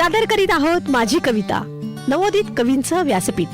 सादर करीत आहोत माझी कविता नवोदित कवींचं व्यासपीठ.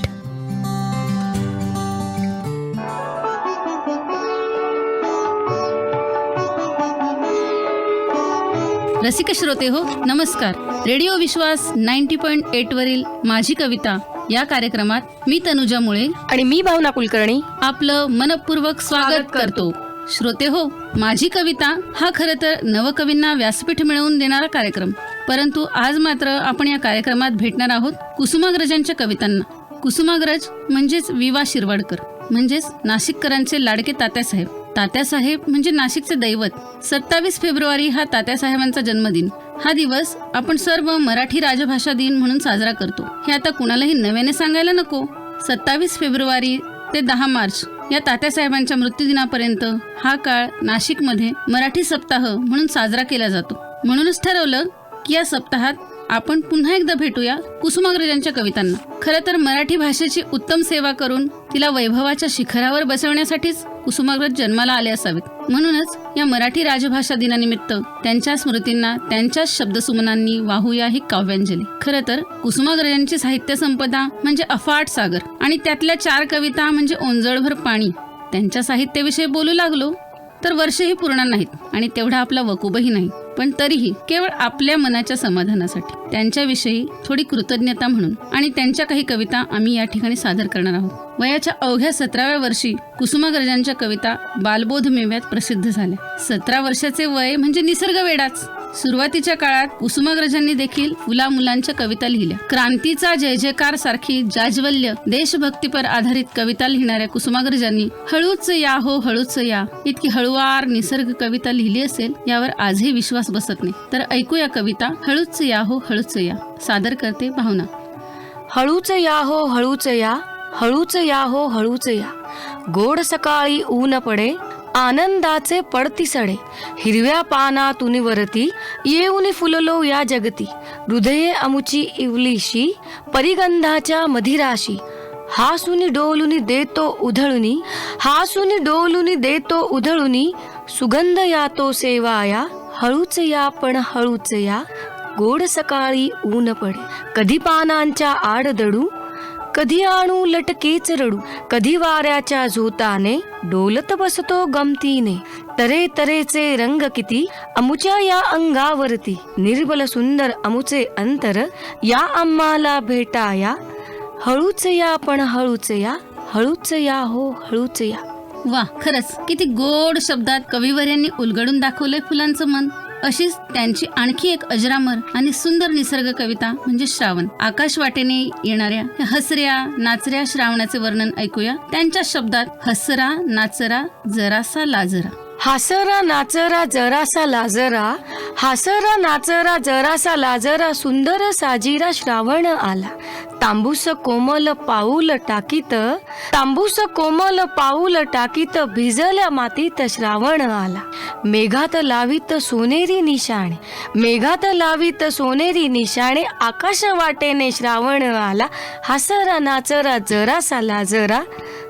रसिक श्रोते हो नमस्कार. Radio Vishwas ninety point eight वरील माझी कविता या कार्यक्रमात मी तनुजा मुळे आणि मी भावना कुलकर्णी. आपलं मनपूर्वक स्वागत करतो. श्रोते हो माझी कविता हा खरं तर नवकवींना व्यासपीठ मिळवून देणारा कार्यक्रम. परंतु आज मात्र आपण या कार्यक्रमात भेटणार आहोत कुसुमाग्रजांच्या कवितांना. कुसुमाग्रज म्हणजेच विवा शिरवाडकर म्हणजेच नाशिककरांचे लाडके तात्यासाहेब. तात्यासाहेब म्हणजे नाशिकचे दैवत. सत्तावीस फेब्रुवारी हा तात्यासाहेबांचा जन्मदिन. हा दिवस आपण सर्व मराठी राजभाषा दिन म्हणून साजरा करतो. हे आता कुणालाही नव्याने सांगायला नको. सत्तावीस फेब्रुवारी ते दहा मार्च या तात्यासाहेबांच्या मृत्यूदिनापर्यंत हा काळ नाशिकमध्ये मराठी सप्ताह म्हणून साजरा केला जातो. म्हणूनच ठरवलं या सप्ताहात आपण पुन्हा एकदा भेटूया कुसुमाग्रजांच्या कवितांना. खरं तर मराठी भाषेची उत्तम सेवा करून तिला वैभवाच्या शिखरावर बसवण्यासाठीच कुसुमाग्रज जन्माला आले असावेत. म्हणूनच या मराठी राजभाषा दिनानिमित्त त्यांच्या स्मृतींना त्यांच्याच शब्दसुमनांनी वाहूया ही काव्यांजली. खरं तर कुसुमाग्रजांची साहित्य संपदा म्हणजे अफाट सागर आणि त्यातल्या चार कविता म्हणजे ओंजळभर पाणी. त्यांच्या साहित्याविषयी बोलू लागलो तर वर्षही पूर्ण नाहीत आणि तेवढा आपला वकुबही नाही. पण तरीही केवळ आपल्या मनाच्या समाधानासाठी त्यांच्याविषयी थोडी कृतज्ञता म्हणून आणि त्यांच्या काही कविता आम्ही या ठिकाणी सादर करणार आहोत. वयाच्या अवघ्या सतराव्या वर्षी कुसुमाग्रजांच्या कविता बालबोध मेव्यात प्रसिद्ध झाल्या. सतरा वर्षाचे वय म्हणजे निसर्ग वेडाच. सुरुवातीच्या काळात कुसुमाग्रजांनी देखील फुला मुलांच्या कविता लिहिल्या. क्रांतीचा जय जयकार सारखी जाज्वल्य देशभक्तीपर आधारित कविता लिहिणाऱ्या कुसुमाग्रजांनी हळूच या हो हळूच या इतकी हळुवार निसर्ग कविता लिहिली असेल यावर आजही विश्वास बसत नाही. तर ऐकूया कविता हळूच या हो हळूच या. सादर करते भावना. हळूच या हो हळूच या हळूच या हो हळूच या. गोड सकाळी ऊन पडे आनंदाचे पडतिसडे. हिरव्या पानातून वरती येऊन फुललो या जगती. हृदये अमुची इवलीशी परिगंधाच्या मधिराशी. हासुनी डोलुनी देतो उधळुनी हासुनी डोलुनी देतो उधळुनी. सुगंध यातो सेवाया हळूच या पण हळूच या. गोड सकाळी ऊन पडे. कधी पानांच्या आड दडू कधी आणू लटकेच रडू? कधी वाऱ्याच्या झोताने डोलत बसतो गमतीने? तरे तरेचे रंग किती? अमुच्या या अंगावरती निर्बल सुंदर अमुचे अंतर या आम्हाला भेटाया? हळूच या पण हळूच या हळूच या हो हळूच या. वा खरंच किती गोड शब्दात कविवर्यांनी उलगडून दाखवलंय फुलांचं मन. अशीच त्यांची आणखी एक अजरामर आणि सुंदर निसर्ग कविता म्हणजे श्रावण. आकाश वाटेने येणाऱ्या हसऱ्या नाचऱ्या श्रावणाचे वर्णन ऐकूया. त्यांच्या शब्दात हसरा नाचरा जरासा लाजरा. हसरा नाचरा जरासा लाजरा हासरा नाचरा जरासा लाजरा सुंदर साजिरा श्रावण आला. तांबूस कोमल पाऊल टाकीत तांबूस कोमल पाऊल टाकीत भिजल्या मातीत श्रावण आला. मेघात लावीत सोनेरी निशाणे मेघात लावीत सोनेरी निशाणे आकाश वाटेने श्रावण आला. हासरा नाचरा जरासा लाजरा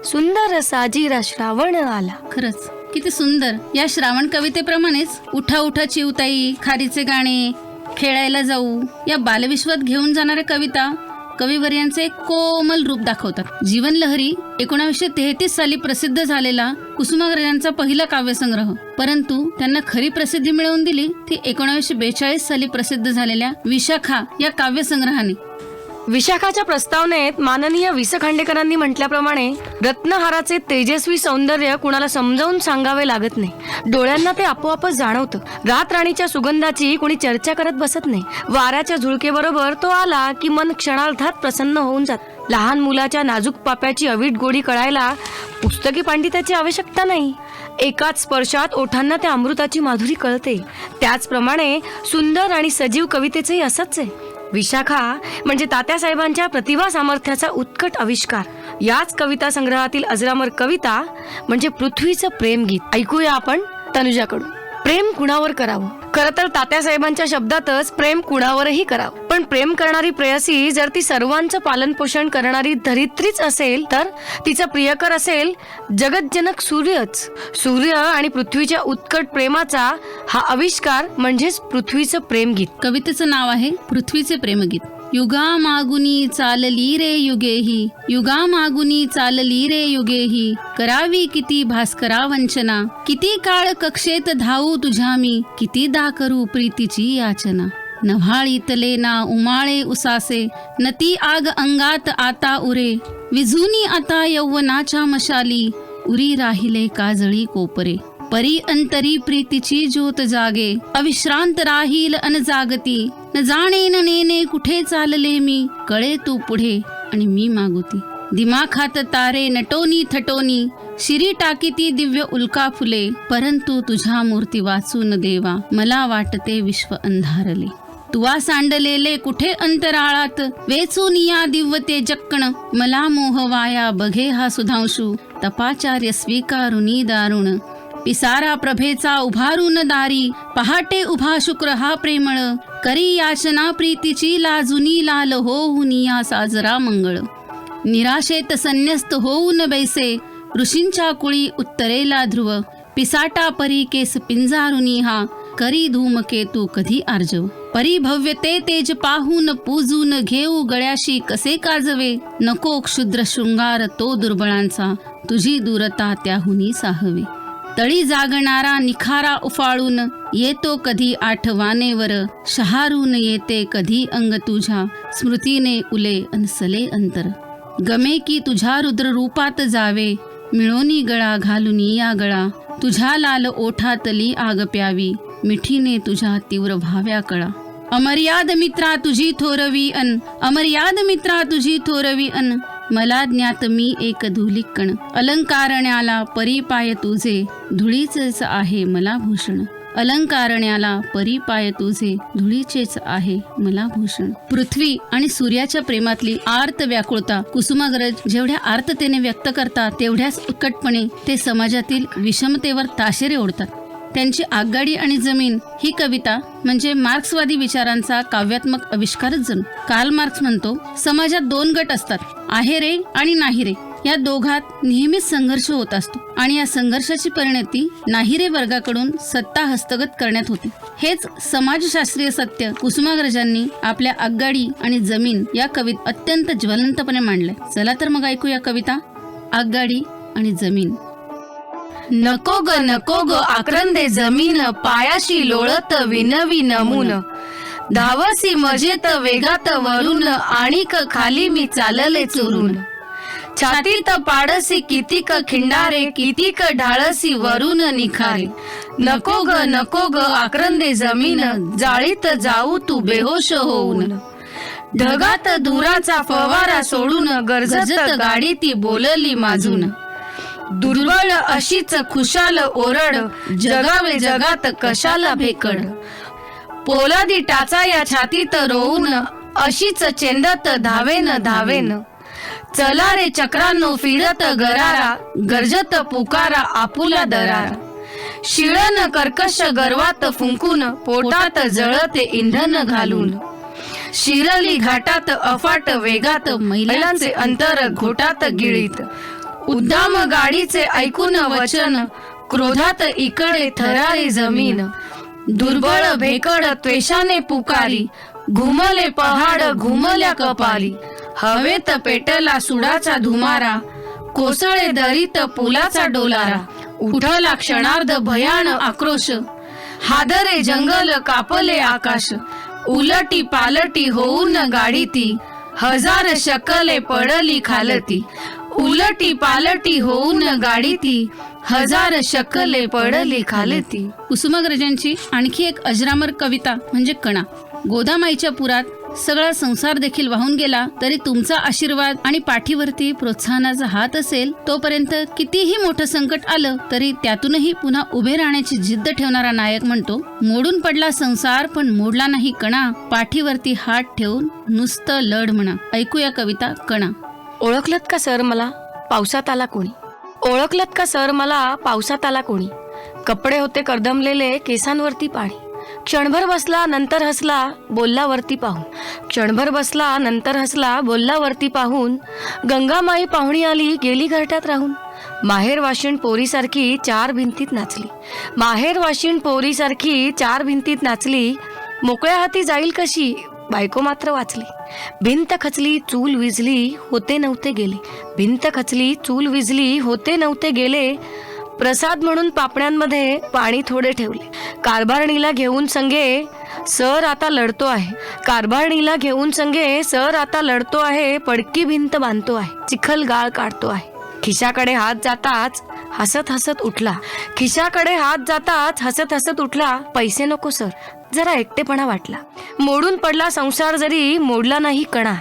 सुंदर साजिरा श्रावण आला. खरंच. किती सुंदर. या श्रावण कवितेप्रमाणेच उठा उठा चिवताई खारीचे गाणे खेळायला जाऊ या बालविश्वात घेऊन जाणाऱ्या कविता कविवर्यांचे एक कोमल रूप दाखवतात. जीवनलहरी एकोणावीसशे तेहतीस साली प्रसिद्ध झालेला कुसुमाग्रजांचा पहिला काव्यसंग्रह. परंतु त्यांना खरी प्रसिद्धी मिळवून दिली ती एकोणावीसशे बेचाळीस साली प्रसिद्ध झालेल्या विशाखा या काव्यसंग्रहाने. विशाखाच्या प्रस्तावनेत माननीय विस खांडेकरांनी म्हटल्याप्रमाणे रत्नहाराचे तेजस्वी सौंदर्य कुणाला समजावून सांगावे लागत नाही. डोळ्यांना ते आपोआपच जाणवतं. रात राणीच्या सुगंधाची कुणी चर्चा करत बसत नाही. वाऱ्याच्या झुळकेबरोबर तो आला की मन क्षणार्धात प्रसन्न होऊन जात. लहान मुलाच्या नाजूक पाप्याची अवीट गोडी कळायला पुस्तकी पांडित्याची आवश्यकता नाही. एकाच स्पर्शात ओठांना त्या अमृताची माधुरी कळते. त्याचप्रमाणे सुंदर आणि सजीव कवितेचंही असंच आहे. विशाखा म्हणजे तात्यासाहेबांच्या प्रतिभा सामर्थ्याचा उत्कट आविष्कार. याच कविता संग्रहातील अजरामर कविता म्हणजे पृथ्वीचं प्रेमगीत. ऐकूया आपण तनुजाकडून. प्रेम कुणावर करावं? खरं तर तात्यासाहेबांच्या शब्दातच प्रेम कुणावरही करावं. पण प्रेम करणारी प्रेयसी जर ती सर्वांचं पालन पोषण करणारी धरित्रीच असेल तर तिचा प्रियकर असेल जगतजनक सूर्यच. सूर्य आणि पृथ्वीच्या उत्कट प्रेमाचा हा आविष्कार म्हणजेच पृथ्वीचं प्रेमगीत. कवितेचं नाव आहे पृथ्वीचे प्रेमगीत. युगा मागुनी चालली रे युगेही. युगा मागुनी चालली रे युगेही. करावी किती भास्करा वंचना. किती काळ कक्षेत धावू तुझ्या मी. किती दा करू प्रीतीची याचना. नव्हाळीतले ना उमाळे उसासे. नती आग अंगात आता उरे. विझुनी आता यौवनाच्या मशाली. उरी राहिले काजळी कोपरे. परी अंतरी प्रीतीची ज्योत जागे. अविश्रांत राहील अन जागती. न जाणे न नेने कुठे चालले मी? कळे तू पुढे आणि मी मागुती. दिमाखात तारे नटोनी थटोनी. शिरी टाकीती दिव्य उल्का फुले. परंतु तुझ्या मूर्ती वाचून देवा. मला वाटते विश्व अंधारले. तुवा सांडलेले कुठे अंतराळात? वेचून या दिव्यते जक्कण मला मोह वाया बघे हा सुधांशू. तपाचार्य स्वीकारुनी दारुण. पिसारा प्रभेचा उभारून दारी पहाटे उभा शुक्र हा प्रेमळ. करी याचना प्रीतीची लाजुनी लाल होऊन या साजरा मंगळ. निराशेत संन्यस्त होऊन बैसे ऋषींच्या कुळी उत्तरेला ध्रुव. पिसाटा परी केस पिंजारुनी हा करी धूमकेतू कधी आर्जव. परिभव्यते तेज पाहून पूजून घेऊ गळ्याशी कसे काजवे. नको क्षुद्र शृंगार तो दुर्बळांचा तुझी दूरता त्याहुनी साहवे. तळी जागणारा निखारा उफाळून येतो कधी आठवानेवर. शहारून येते कधी अंग तुझ्या स्मृतीने उले अनसले अंतर. गमे की तुझ्या रुद्र रूपात जावे मिळोनी गळा घालून या गळा. तुझ्या लाल ओठातली आग प्यावी मिठीने तुझ्या तीव्र भाव्या कळा. अमर्याद मित्रा तुझी थोरवी अन अमर्याद मित्रा तुझी थोरवी अन मला ज्ञात मी एक धुलिकण. अलंकारण्याला परिपाय तुझे. धुळीचेच आहे मला भूषण. अलंकारण्याला परिपाय तुझे. धुळीचेच आहे मला भूषण. पृथ्वी आणि सूर्याच्या प्रेमातली आर्त व्याकुळता कुसुमाग्रज जेवढ्या आर्ततेने व्यक्त करतात तेवढ्याच उत्कटपणे ते समाजातील विषमतेवर ताशेरे ओढतात. त्यांची आगगाडी आणि जमीन ही कविता म्हणजे मार्क्सवादी विचारांचा काव्यात्मक आविष्कारच जणू. कार्ल मार्क्स म्हणतो समाजात दोन गट असतात आहे रे आणि नाही रे. या दोघात नेहमीच संघर्ष होत असतो आणि या संघर्षाची परिणती नाहिरे वर्गाकडून सत्ता हस्तगत करण्यात होती. हेच समाजशास्त्रीय सत्य कुसुमाग्रजांनी आपल्या आगगाडी आणि जमीन या कवित अत्यंत ज्वलंतपणे मांडले चला तर मग ऐकू या कविता आगगाडी आणि जमीन. नको ग नको ग आक्रंदे जमीन पायाशी लोळत विनवी नमून. धावसी मजेत वेगात वरून आणिक खाली मी चालले चुरून. छातीत पाडसी कितीक खिंडारे कितीक ढाळसी वरून निखारे. नको ग नको ग आक्रंदे जमीन जाळीत जाऊ तू बेहोश होऊन. ढगात धुराचा फवारा सोडून गरजत गाडी ती बोलली माजून. दुर्बळ अशीच खुशाल ओरड जगावे जगात कशाला भेकड? पोलादी टाचा या छातीत रोवून अशीच चेंदत धावेन धावेन. चला रे चक्रांनो फिरत गरारा गरजत पुकारा आपुला दरारा. शिळन कर्कश गर्वात फुंकून पोटात जळते इंधन घालून. शिरली घाटात अफाट वेगात महिलांचे अंतर घोटात गिळीत. उद्दाम गाडीचे ऐकून वचन क्रोधात इकडे थरारी जमीन. दुर्बळ भेकड त्वेषाने पुकारी घुमले पहाड घुमल्या कपाली. हवेत पेटला सुडाचा धुमारा कोसळे दरीत पुलाचा डोलारा. उठला क्षणार्ध भयान आक्रोश हादरे जंगल कापले आकाश. उलटी पालटी होऊन गाडी ती हजार शकले पडली खालती. उलटी पालटी होऊन गाडी ती. हजार शकले पडली खालती कुसुमाग्रजांची आणखी एक अजरामर कविता म्हणजे कणा. गोदामाईच्या पुरात सगळा संसार देखील वाहून गेला तरी तुमचा आशीर्वाद आणि पाठीवरती प्रोत्साहनाचा हात असेल तोपर्यंत कितीही मोठं संकट आलं तरी त्यातूनही पुन्हा उभे राहण्याची जिद्द ठेवणारा नायक म्हणतो मोडून पडला संसार पण मोडला नाही कणा. पाठीवरती हात ठेवून नुसतं लढ म्हणा. ऐकूया कविता कणा. ओळखलत का सर मला? पावसात आला कोणी? ओळखलत का सर मला? पावसात आला कोणी? कपडे होते कर्दमलेले केसांवरती पाणी. क्षणभर बसला नंतर हसला बोलला वरती पाहून. क्षणभर बसला नंतर हसला बोलला वरती पाहून. गंगामाई पाहुणी आली गेली घरट्यात राहून. माहेर वाशिण पोरीसारखी चार भिंतीत नाचली. माहेर वाशिण पोरीसारखी चार भिंतीत नाचली. मोकळ्या हाती जाईल कशी? बायको मात्र वाचली. भिंत खचली चूल विजली होते नव्हते गेले. भिंत खचली चूल विजली होते नव्हते गेले. प्रसाद म्हणून पापण्यांमध्ये पाणी थोडे ठेवले. कारभारणीला घेऊन संगे सर आता लढतो आहे. कारभारणीला घेऊन संगे सर आता लढतो आहे. पडकी भिंत बांधतो आहे. चिखल गाळ काढतो आहे. खिशाकडे हात जाताच हसत हसत उठला. खिशाकडे हात जाताच हसत हसत उठला. पैसे नको सर. जरा एकटेपणा वाटला. मोडून पडला संसार जरी मोडला नाही कणा.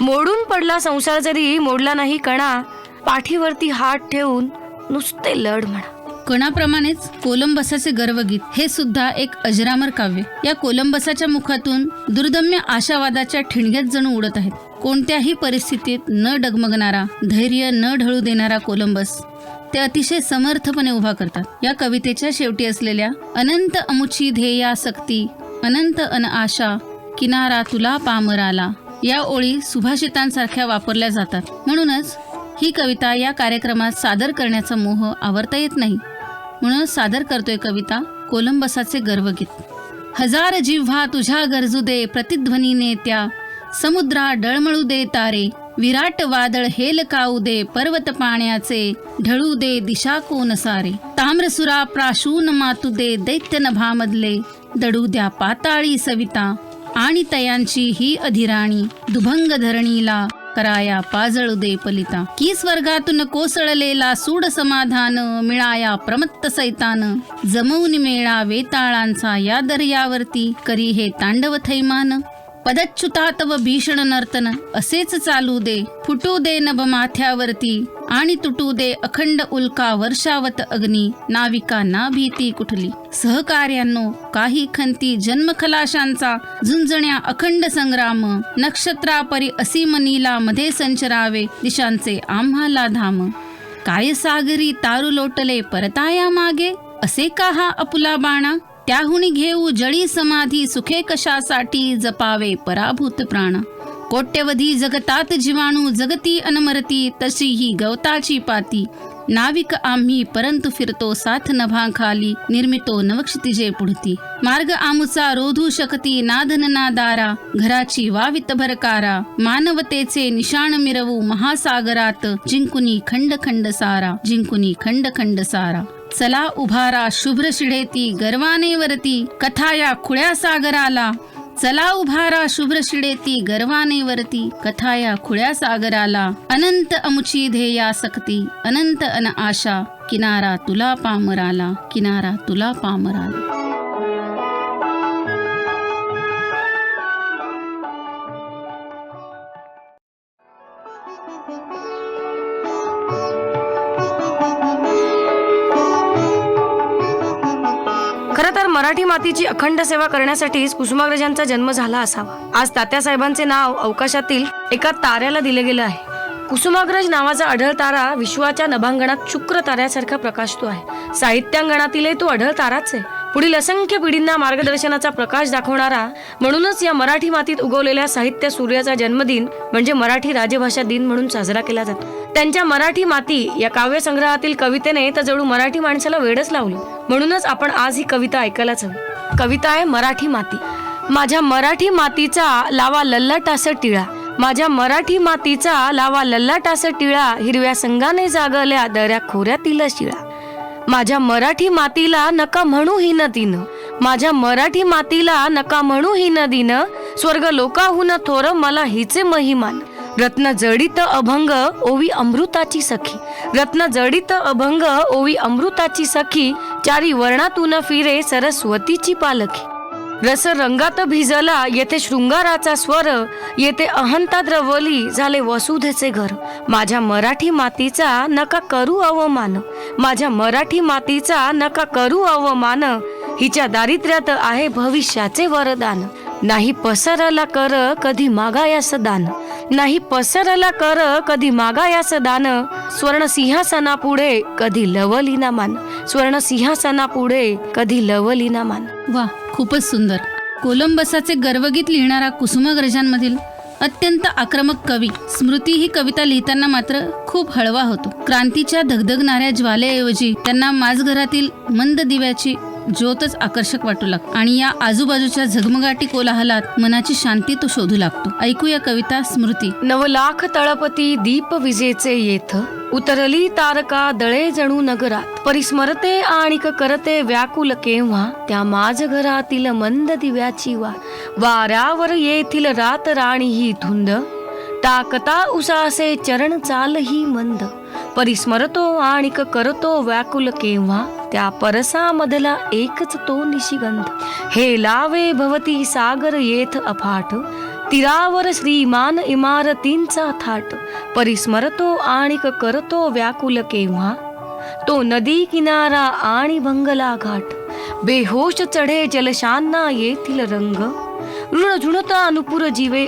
मोडून पडला संसार जरी मोडला नाही कणा. पाठीवरती हात ठेवून नुसते लढ म्हणा. कणाप्रमाणेच कोलंबसाचे गर्वगीत हे सुद्धा एक अजरामर काव्य. या कोलंबसाच्या मुखातून दुर्दम्य आशावादाच्या ठिणग्यात जणू उडत आहेत. कोणत्याही परिस्थितीत न डगमगणारा धैर्य न ढळू देणारा कोलंबस ते अतिशय समर्थपणे उभा करतात. या कवितेच्या शेवटी असलेल्या अनंत अमुची ध्येयासक्ती अनंत अन आशा किनारा तुला पामराला या ओळी सुभाषितांसारख्या वापरल्या जातात. म्हणूनच ही कविता या कार्यक्रमात सादर करण्याचा मोह आवरता येत नाही. म्हणून सादर करतोय कविता कोलंबसाचे गर्वगीत. हजार जिव्हा तुझ्या गरजू दे प्रतिध्वनीने त्या समुद्रा डळमळू दे तारे विराट वादळ हेल काऊ दे पर्वत पाण्याचे ढळू दे दिशा कोन सारे. ताम्रसुरा प्राशून मातू दे दैत्य नभामधले दडू द्या पाताळी सविता. आणि तयांची ही अधिराणी दुभंग धरणीला कराया पाजळू दे पलिता. की स्वर्गातून कोसळलेला सूड समाधान मिळाया प्रमत्त सैतान. जमवून मेळा वेताळांचा या दर्यावरती करी हे तांडव थैमान. पदच्युतात व भीषण नर्तन असेच चालू दे. फुटू दे नभ माथ्यावरती आणि तुटू दे अखंड उल्का वर्षावत अग्नी. नाविका ना भीती कुठली? सहकार्यांनो काही खंती जन्मखलाशांचा झुंजण्या अखंड संग्राम. नक्षत्रापरी असीम नीला मध्ये संचरावे दिशांचे आम्हाला धाम. काय सागरी तारू लोटले परताया मागे? असे का हा अपुला बाणा? त्याहून घेऊ जळी समाधी सुखे कशासाठी? जपावे पराभूत प्राण. कोट्यवधी जगतात जीवाणू जगती अनमरती तशी ही गवताची पाती. नाविक आम्ही परंतु फिरतो साथ नभाखाली निर्मितो नवक्षितिजे पुढती. मार्ग आमुचा रोधू शकती नाधन नादारा घराची वावित भरकारा. मानवतेचे निशाण मिरवू महासागरात जिंकुनी खंड खंड सारा जिंकुनी खंड खंड सारा. चला उभारा शुभ्र शिढेती गर्वाने वरती. कथा या खुळ्या सागराला. चला उभारा शुभ्र शिडेती गर्वाने वरती. कथा या खुळ्या सागराला. अनंत अमुची ध्येयासक्ती अनंत अन आशा. किनारा तुला पामराला. किनारा तुला पामराला. मराठी मातीची अखंड सेवा करण्यासाठीच कुसुमाग्रजांचा जन्म झाला असावा. आज तात्यासाहेबांचे नाव अवकाशातील एका ताऱ्याला दिले गेलं आहे. कुसुमाग्रज नावाचा अढळ तारा विश्वाच्या नभांगणात शुक्र ताऱ्यासारखा प्रकाशतो आहे. साहित्यांगणातील तो अढळ ताराच आहे. पुढील असंख्य पिढींना मार्गदर्शनाचा प्रकाश दाखवणारा म्हणूनच या मराठी मातीत उगवलेल्या साहित्य सूर्याचा जन्मदिन म्हणजे मराठी राजभाषा दिन म्हणून साजरा केला जातो. त्यांच्या मराठी माती या काव्यसंग्रहातील कवितेने तर जणू मराठी माणसाला वेडच लावलं. म्हणूनच आपण आज ही कविता ऐकायलाच हवी. कविता आहे मराठी माती. माझ्या मराठी मातीचा लावा लल्लाटास टिळा. माझ्या मराठी मातीचा लावा लल्लाटास टिळा. हिरव्या संगाने जागल्या दऱ्या खोऱ्यातील शिळा. माझ्या मराठी मातीला नका म्हणू ही नदीनं माझ्या मराठी मातीला नका म्हणू ही नदीनं स्वर्ग लोकाहून थोर मला हिचे महिमान. रत्न जडित अभंग ओवी अमृताची सखी. रत्न जडित अभंग ओवी अमृताची सखी चारी वर्णातून फिरे सरस्वतीची पालखी. रस रंगात भिजला येथे शृंगाराचा स्वर येथे अहंता द्रवली झाले वसुधेचे घर. माझ्या मराठी मातीचा नका करू अवमान. माझ्या मराठी मातीचा नका करू अवमान. हिच्या दारिद्र्यात आहे भविष्याचे वरदान. नाही पसरला कर कधी मागायास दान. नाही पसरला कर कधी मागायास दान. स्वर्ण सिंहासना पुढे कधी लवली ना मान. स्वर्ण सिंहासना पुढे कधी लवली ना मान. वा खूपच सुंदर. कोलंबसाचे गर्वगीत लिहिणारा कुसुमाग्रजांमधील अत्यंत आक्रमक कवी स्मृती ही कविता लिहिताना मात्र खूप हळवा होतो. क्रांतीच्या धगधगणाऱ्या ज्वालेऐवजी त्यांना माझघरातील मंद दिव्याची ज्योतच आकर्षक वाटू लागतो. आणि या आजूबाजूच्या झगमगाटी कोलाहलात मनाची शांती तो शोधू लागतो. ऐकूया कविता स्मृती. नवलाख तळपती दीप विजेचे येथ. उतरली तारका दळे जणू नगरात. परिस्मरते आणिक करते व्याकुल केव्हा. त्या माझ घरातील मंद दिव्याची वा. वाऱ्यावर येथील रात राणी ही धुंद. टाकता उसासे चरण चाल ही मंद. परिस्मरतो आणिक करतो व्याकुल केव्हा? त्या परसामधला एकच तो निशिगंध. हे लावे भवती सागर येथ अफाट. तीरावर श्रीमान इमारतींचा थाट. परिस्मरतो आणिक करतो व्याकुल केव्हा? तो नदी किनारा आणि भंगला घाट. बेहोश चढे जलशांना येथील रंग. ऋण झुणता नुपुर जीवे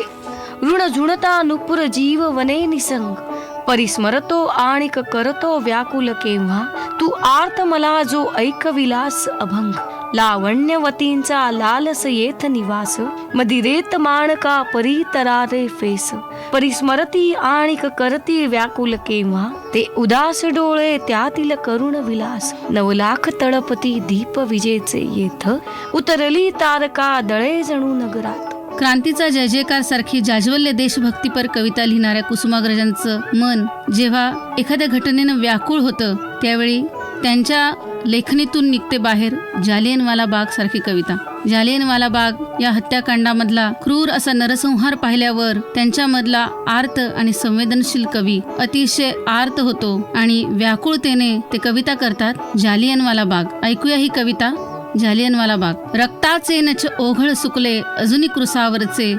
ऋण झुणता नुपुर जीव वने निसंग. परिस्मरतो आणिक करतो व्याकुल केव्हा? तू आर्त मला जो ऐकविलास अभंग. लावण्यवतींचा लालस येथ निवास. मदिरेत माणका परीतरारे फेस. परिस्मरती आणिक करती व्याकुल केव्हा? ते उदास डोळे त्यातील करुण विलास. नवलाख तळपती दीप विजेचे येथ. उतरली तारका दळे जणू नगरात. क्रांतीचा जय जयकार सारखी जाज्वल्य देशभक्तीपर कविता लिहिणाऱ्या कुसुमाग्रजांचं मन जेव्हा एखाद्या घटनेनं व्याकुळ होतं त्यावेळी त्यांच्या लेखणीतून निघते बाहेर जालियनवाला बाग सारखी कविता. जालियनवाला बाग या हत्याकांडामधला क्रूर असा नरसंहार पाहिल्यावर त्यांच्यामधला आर्त आणि संवेदनशील कवी अतिशय आर्त होतो आणि व्याकुळतेने ते कविता करतात जालियनवाला बाग. ऐकूया ही कविता. जालियनवाला बाग रक्ताचे नच ओघळ सुकले अजूनी कृसावरचे.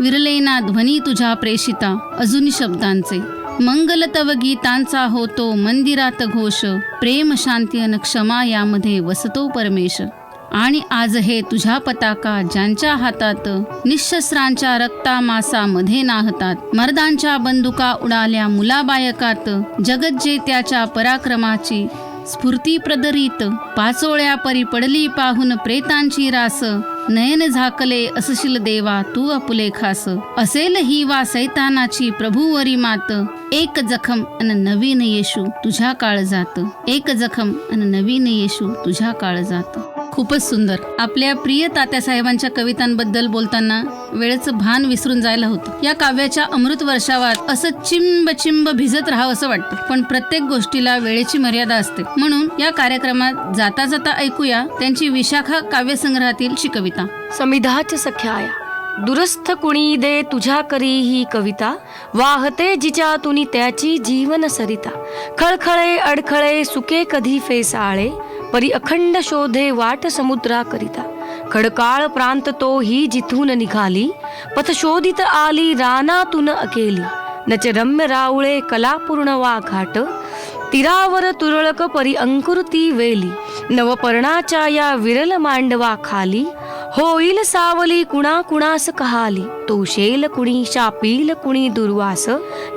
विरलेना ध्वनी तुझ्या प्रेषिता अजूनी शब्दांचे. मंगल तव गीतांचा होतो मंदिरात घोष. प्रेम शांती अन क्षमा यामध्ये वसतो परमेश. आणि आज हे तुझ्या पताका ज्यांच्या हातात निशस्त्रांच्या रक्ता मासामध्ये नाहतात. मर्दांच्या बंदुका उडाल्या मुलाबायकात जगज्जेत्याच्या पराक्रमाची स्फूर्ती प्रदरित पाचोळ्या परी पडली पाहून प्रेतांची रास. नयन झाकले असशील देवा तू अपुले खास. असेल ही वा सैतानाची प्रभुवरी मात. एक जखम अन नवीन येशू तुझ्या काळ जात. एक जखम अन नवीन येशू तुझ्या काळ जात. खूपच सुंदर. आपल्या प्रिय तात्यासाहेबांच्या कवितांबद्दल बोलताना वेळेचं भान विसरून जायला होतं. या काव्याच्या अमृत वर्षावात असं चिंब चिंब भिजत राहावं असं वाटतं. पण प्रत्येक गोष्टीला वेळेची मर्यादा असते. म्हणून या कार्यक्रमात जाता जाता ऐकूया त्यांची विशाखा काव्यसंग्रहातील ची कविता. समिधाच सख्याया. दुरस्थ कुणी दे तुझ्या करी ही कविता. वाहते जिच्या तुनी त्याची जीवन सरिता. खळखळे अडखळे सुके कधी फेसाळे. परी अखंड शोधे वाट समुद्रा करिता खडकाळ प्रांत तो ही जिथून निघाली पथ शोधित आली रानातून अकेली. नच रम्य रावळे कलापूर्ण वा घाट तीरावर तुरळक परी अंकुरती वेली. नवपर्णाच्या या विरल मांडवा खाली होईल सावली कुणा कुणास कहाली तो शेल कुणी शापील कुणी दुर्वास.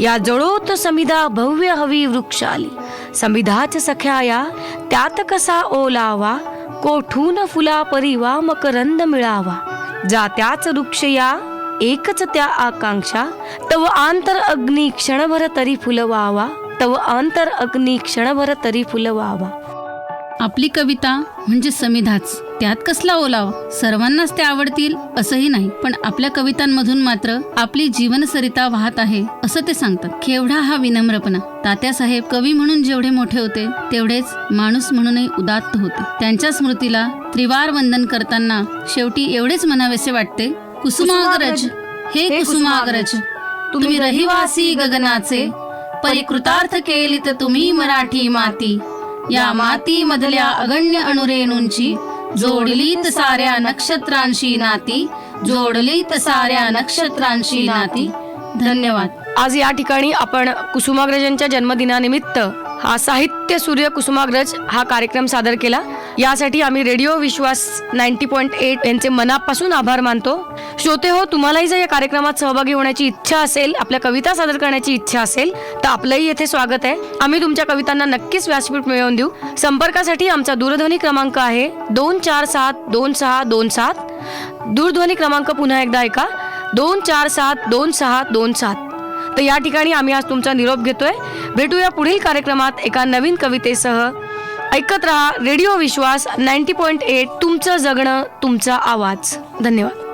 या जळोत समिधा भव्य हवी वृक्षाली. समिधाच सख्याया त्यात कसा ओलावा. कोठून फुला परिवा मकरंद मिळावा. जात्याच वृक्ष या एकच त्या आकांक्षा. तव आंतर अग्नी क्षणभर तरी फुलवावा. तव आंतर अग्नी क्षणभर तरी फुलवावा. आपली कविता म्हणजे समिधाच. त्यात कसला ओलाव? सर्वांनाच ते आवडतील असंही नाही. पण आपल्या कवितांमधून मात्र आपली जीवनसरिता वाहत आहे असं ते सांगतात. केवढा हा विनम्रपणा. तात्यासाहेब कवी म्हणून जेवढे मोठे होते तेवढेच माणूस म्हणूनही उदात्त होते. त्यांच्या स्मृतीला त्रिवार वंदन करताना शेवटी एवढेच म्हणावेसे वाटते कुसुमाग्रज. हे कुसुमाग्रज तुम्ही रहिवासी गगनाचे. परिकृतार्थ केलीत तुम्ही मराठी माती. या माती मधल्या अगण्य अणुरेणूंची जोडलीत साऱ्या नक्षत्रांशी नाती जोडलीत साऱ्या नक्षत्रांशी नाती. धन्यवाद. आज या ठिकाणी आपण कुसुमाग्रजांच्या जन्मदिनानिमित्त हा साहित्य सूर्य कुसुमाग्रज हा कार्यक्रम सादर केला. यासाठी आम्ही radio Vishwas ninety point eight यांचे मनापासून आभार मानतो. श्रोते हो तुम्हालाही जर या कार्यक्रमात सहभागी होण्याची इच्छा असेल आपल्या कविता सादर करण्याची इच्छा असेल तर आपलंही येथे स्वागत आहे. आम्ही तुमच्या कवितांना नक्कीच व्यासपीठ मिळवून देऊ. संपर्कासाठी आमचा दूरध्वनी क्रमांक आहे दोन चार सात दोन सहा दोन सात. दूरध्वनी क्रमांक पुन्हा एकदा ऐका. दोन चार सात दोन सहा दोन सात. तर या ठिकाणी आम्ही आज तुमचा निरोप घेतोय. भेटूया पुढील कार्यक्रमात एका नवीन कवितेसह. ऐकत रहा radio Vishwas ninety point eight तुमचं जगणं तुमचा आवाज. धन्यवाद.